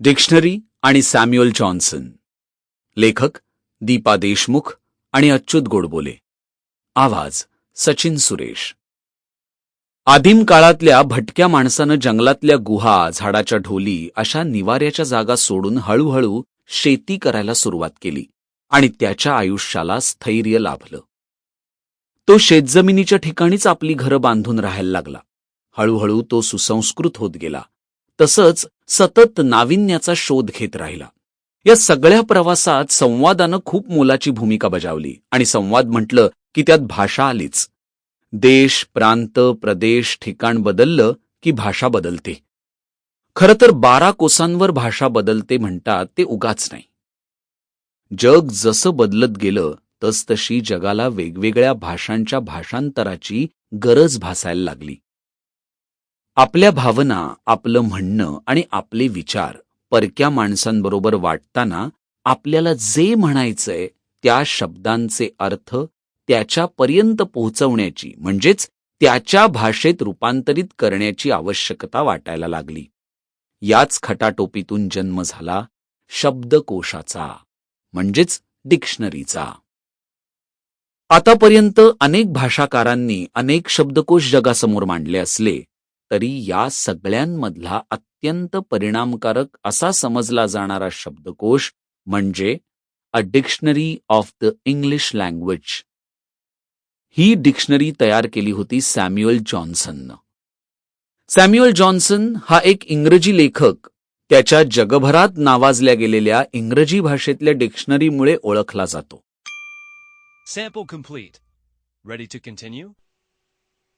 Dictionary आणि Samuel Johnson. लेखक दीपा देशमुख आणि अच्युत गोडबोले. आवाज सचिन सुरेश. आदिम काळातल्या भटक्या माणसानं जंगलातल्या गुहा झाडाच्या ढोली अशा निवाऱ्याच्या जागा सोडून हळूहळू शेती करायला सुरुवात केली. आणि त्याच्या आयुष्याला स्थैर्य लाभलं. तो शेतजमिनीच्या ठिकाणीच आपली घरं बांधून राहायला लागला. हळूहळू तो सुसंस्कृत होत गेला. तसंच सतत नाविन्याचा शोध घेत राहिला. या सगळ्या प्रवासात संवादानं खूप मोलाची भूमिका बजावली आणि संवाद म्हटलं की त्यात भाषा आलीच. देश प्रांत प्रदेश ठिकाण बदललं की भाषा बदलते. खरं तर बारा कोसांवर भाषा बदलते म्हणतात ते उगाच नाही. जग जसं बदलत गेलं तसतशी जगाला वेगवेगळ्या भाषांच्या भाषांतराची गरज भासायला लागली. आपल्या भावना आपलं म्हणणं आणि आपले विचार परक्या माणसांबरोबर वाटताना आपल्याला जे म्हणायचंय त्या शब्दांचे अर्थ त्याच्यापर्यंत पोहोचवण्याची म्हणजेच त्याच्या भाषेत रूपांतरित करण्याची आवश्यकता वाटायला लागली. याच खटाटोपीतून जन्म झाला शब्दकोशाचा. म्हणजेच डिक्शनरीचा. आतापर्यंत अनेक भाषाकारांनी अनेक शब्दकोश जगासमोर मांडले असले तरी या सगळ्यांमधला अत्यंत परिणामकारक असा समजला जाणारा शब्दकोश म्हणजे a dictionary of the English language he dictionary तयार केली होती सॅम्युअल जॉन्सननं सॅम्युअल जॉन्सन हा एक इंग्रजी लेखक त्याच्या जगभरात नावाजल्या गेलेल्या इंग्रजी भाषेतल्या डिक्शनरीमुळे ओळखला जातो Sample complete. Ready to continue?